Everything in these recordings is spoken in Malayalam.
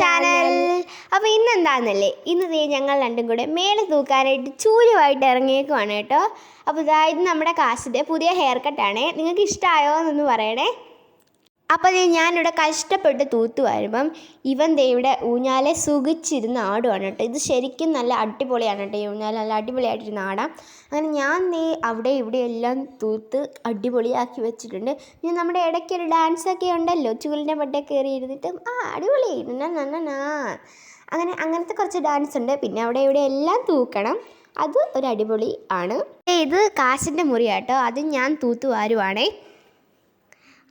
ചാനൽ അപ്പോൾ ഇന്ന് എന്താണെന്നല്ലേ ഇന്ന് ദേ ഞങ്ങൾ രണ്ടും കൂടെ മേലെ തൂക്കാനായിട്ട് ചൂലുമായിട്ട് ഇറങ്ങിയേക്കുവാണ് കേട്ടോ. അപ്പോൾ ഇതായത് നമ്മുടെ കാശിന്റെ പുതിയ ഹെയർ കട്ടാണേ നിങ്ങൾക്ക് ഇഷ്ടമായോ എന്നൊന്ന് പറയണേ. അപ്പോൾ ഞാനിവിടെ കഷ്ടപ്പെട്ട് തൂത്തു വരുമ്പം ഇവൻ ദേ ഇവിടെ ഊഞ്ഞാലെ സുഖിച്ചിരുന്ന ആടുവാണ് കേട്ടോ. ഇത് ശരിക്കും നല്ല അടിപൊളിയാണ് കേട്ടോ ഈ ഊഞ്ഞാൽ. നല്ല അടിപൊളിയായിട്ടിരുന്ന് ആടാം. അങ്ങനെ ഞാൻ നീ അവിടെ ഇവിടെ എല്ലാം തൂത്ത് അടിപൊളിയാക്കി വെച്ചിട്ടുണ്ട്. പിന്നെ നമ്മുടെ ഇടയ്ക്ക് ഒരു ഡാൻസ് ഒക്കെ ഉണ്ടല്ലോ. ചൂലിന്റെ മട്ടേ കയറി ഇരുന്നിട്ട് ആ അടിപൊളി. നന്നാ അങ്ങനെ അങ്ങനത്തെ കുറച്ച് ഡാൻസ് ഉണ്ട്. പിന്നെ അവിടെ ഇവിടെ എല്ലാം തൂക്കണം. അത് ഒരു അടിപൊളി ആണ്. ഇത് കാശിന്റെ മുറിയാട്ടോ അത് ഞാൻ തൂത്തു വാരുവാണേ.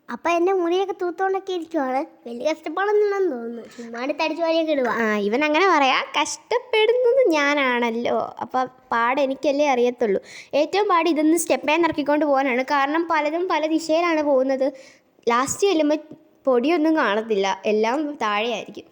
അപ്പൊ എന്റെ മുറിയൊക്കെ തൂത്തോണ്ടൊക്കെ ഇരിക്കുവാണ്. വലിയ കഷ്ടപ്പാടൊന്നുമില്ലെന്ന് തോന്നുന്നു. ചുമ്മാടി തടിച്ചു വാരിയൊക്കെ ഇടുക ആ ഇവൻ അങ്ങനെ പറയാ കഷ്ടപ്പെടുന്നത് ഞാനാണല്ലോ. അപ്പം പാട് എനിക്കല്ലേ അറിയത്തുള്ളൂ. ഏറ്റവും പാട് ഇതൊന്ന് സ്റ്റെപ്പേ നിറക്കിക്കൊണ്ട് പോകാനാണ്. കാരണം പലതും പല ദിശയിലാണ് പോകുന്നത്. ലാസ്റ്റ് ചെല്ലുമ്പോൾ പൊടിയൊന്നും കാണത്തില്ല. എല്ലാം താഴെയായിരിക്കും.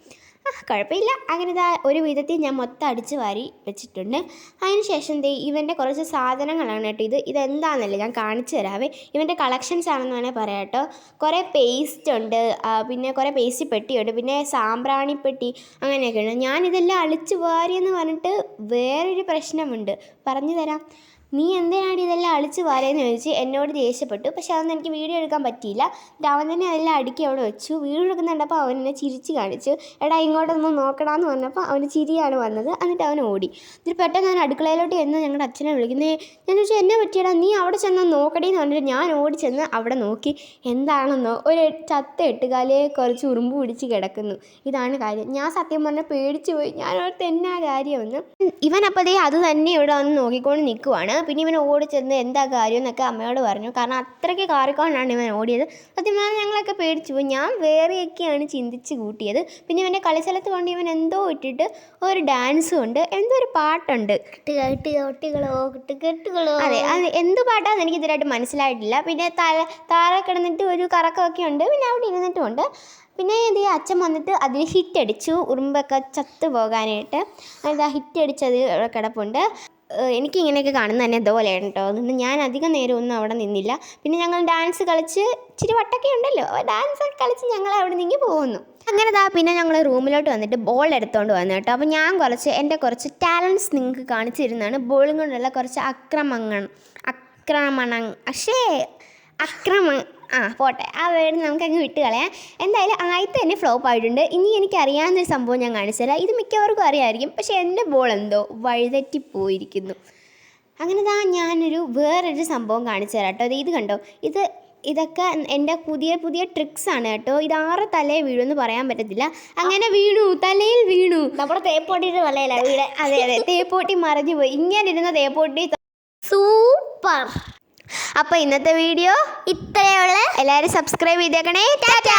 കുഴപ്പമില്ല. അങ്ങനെ ഇതാ ഒരു വിധത്തിൽ ഞാൻ മൊത്തം അടിച്ച് വാരി വെച്ചിട്ടുണ്ട്. അതിന് ശേഷം ദേ ഇവന്റെ കുറച്ച് സാധനങ്ങളാണ് കേട്ടോ ഇത്. ഇതെന്താണെന്നല്ലേ ഞാൻ കാണിച്ചു തരാവേ. ഇവന്റെ കളക്ഷൻസ് ആണെന്ന് വേണേൽ പറയാം കേട്ടോ. കുറേ പേസ്റ്റ് ഉണ്ട്. പിന്നെ കുറേ പേസ്റ്റ് പെട്ടിയുണ്ട്. പിന്നെ സാമ്പ്രാണിപ്പെട്ടി അങ്ങനെയൊക്കെ ഉണ്ട് ഞാനിതെല്ലാം അളിച്ച് വാരിയെന്ന് പറഞ്ഞിട്ട് വേറൊരു പ്രശ്നമുണ്ട്. പറഞ്ഞു തരാം നീ എന്തിനാണ് ഇതെല്ലാം അളിച്ച് വാരിയെന്ന് ചോദിച്ച് എന്നോട് ദേഷ്യപ്പെട്ടു. പക്ഷെ അതൊന്നും എനിക്ക് വീഡിയോ എടുക്കാൻ പറ്റിയില്ല. അവൻ തന്നെ അതെല്ലാം അടുക്കി അവിടെ വെച്ചു. വീഡിയോ എടുക്കുന്നുണ്ടപ്പോൾ അവൻ എന്നെ ചിരിച്ച് കാണിച്ചു. എടാ ഇങ്ങോട്ടൊന്ന് നോക്കണമെന്ന് പറഞ്ഞപ്പോൾ അവന് ചിരിയാണ് വന്നത്. എന്നിട്ട് അവൻ ഓടി. എന്നിട്ട് പെട്ടെന്ന് ഞാൻ അടുക്കളയിലോട്ട് എന്ന് ഞങ്ങളുടെ അച്ഛനെ വിളിക്കുന്നത് ഞാൻ ചോദിച്ചു എന്നെ പറ്റിയടാ? നീ അവിടെ ചെന്ന് നോക്കടേ എന്ന് പറഞ്ഞിട്ട് ഞാൻ ഓടി ചെന്ന് അവിടെ നോക്കി. എന്താണെന്നോ ഒരു ചത്ത എട്ടുകാലേ കുറച്ച് ഉറുമ്പ് പിടിച്ച് കിടക്കുന്നു. ഇതാണ് കാര്യം. ഞാൻ സത്യം പറഞ്ഞാൽ പേടിച്ചു പോയി. ഞാൻ ഓർത്ത് എന്നാ കാര്യമെന്ന് ഇവൻ അപ്പോൾ അത് തന്നെ ഇവിടെ വന്ന് നോക്കിക്കൊണ്ട് നിൽക്കുവാണ് പിന്നെ ഇവൻ ഓടി ചെന്ന് എന്താ കാര്യം എന്നൊക്കെ അമ്മയോട് പറഞ്ഞു. കാരണം അത്രയ്ക്ക് കാറിക്കൊണ്ടാണ് ഇവൻ ഓടിയത്. സത്യം പറഞ്ഞാൽ ഞങ്ങളൊക്കെ പേടിച്ചു പോയി. ഞാൻ വേറെയൊക്കെയാണ് ചിന്തിച്ച് കൂട്ടിയത്. പിന്നെ ഇവന്റെ കളിസ്ഥലത്ത് കൊണ്ട് ഇവൻ എന്തോ ഇട്ടിട്ട് ഒരു ഡാൻസും ഉണ്ട്. എന്തോ ഒരു പാട്ടുണ്ട്. അതെ അത്. എന്ത് പാട്ടാന്ന് എനിക്ക് ഇതുവരായിട്ട് മനസ്സിലായിട്ടില്ല. പിന്നെ തല താഴെ കിടന്നിട്ട് ഒരു കറക്കമൊക്കെ ഉണ്ട്. പിന്നെ അവിടെ ഇരുന്നിട്ടുമുണ്ട് പിന്നെ ഇത് അച്ഛൻ വന്നിട്ട് അതിന് ഹിറ്റ് അടിച്ചു. ഉറുമ്പൊക്കെ ചത്തു പോകാനായിട്ട്. അതാ ഹിറ്റ് അടിച്ചത് കിടപ്പുണ്ട്. ഏഹ് എനിക്ക് ഇങ്ങനെയൊക്കെ കാണുന്നത് തന്നെ ഇതുപോലെയാണ് കേട്ടോ അതുകൊണ്ട് ഞാൻ അധികം നേരം ഒന്നും അവിടെ നിന്നില്ല. പിന്നെ ഞങ്ങൾ ഡാൻസ് കളിച്ച് ഇച്ചിരി വട്ടൊക്കെ ഉണ്ടല്ലോ. ഡാൻസ് ഒക്കെ കളിച്ച് ഞങ്ങൾ അവിടെ നിന്ന് പോകുന്നു. അങ്ങനെ ദാ പിന്നെ ഞങ്ങൾ റൂമിലോട്ട് വന്നിട്ട് ബോൾ എടുത്തുകൊണ്ട് വന്നു കേട്ടോ. അപ്പോൾ ഞാൻ കുറച്ച് എന്റെ കുറച്ച് ടാലൻസ് നിങ്ങൾക്ക് കാണിച്ചു തരുന്നതാണ് ബോളും കൊണ്ടുള്ള കുറച്ച് അക്രമങ്ങൾ അക്രമണം പക്ഷേ അക്രമ ആ. പോട്ടെ. ആ വേർഡ് നമുക്കങ്ങ് വിട്ട് കളയാം. എന്തായാലും ആദ്യത്തെ തന്നെ ഫ്ലോപ്പ് ആയിട്ടുണ്ട്. ഇനി എനിക്ക് അറിയാവുന്നൊരു സംഭവം ഞാൻ കാണിച്ചുതരാം. ഇത് മിക്കവർക്കും അറിയാമായിരിക്കും പക്ഷേ എന്റെ ബോൾ എന്തോ വഴുതെറ്റി പോയിരിക്കുന്നു. അങ്ങനെ താ ഞാനൊരു വേറൊരു സംഭവം കാണിച്ചു തരാം കേട്ടോ ഇത് കണ്ടോ? ഇത് ഇതൊക്കെ എന്റെ പുതിയ പുതിയ ട്രിക്സ് ആണ് കേട്ടോ. ഇത് ആറ് തലേ വീഴുമെന്ന് പറയാൻ പറ്റത്തില്ല. അങ്ങനെ വീണു. തലയിൽ വീണു. നമ്മുടെ തേപ്പോട്ടിയുടെ വലയിലാണ് വീട് അതെ അതെ. തേപ്പോട്ടി മറിഞ്ഞു പോയി ഇങ്ങനെ ഇരുന്ന തേപ്പോട്ടി സൂപ്പർ അപ്പോൾ ഇന്നത്തെ വീഡിയോ ഇത്രയുള്ള എല്ലാവരും സബ്സ്ക്രൈബ് ചെയ്തേക്കണേ. ടാറ്റാ.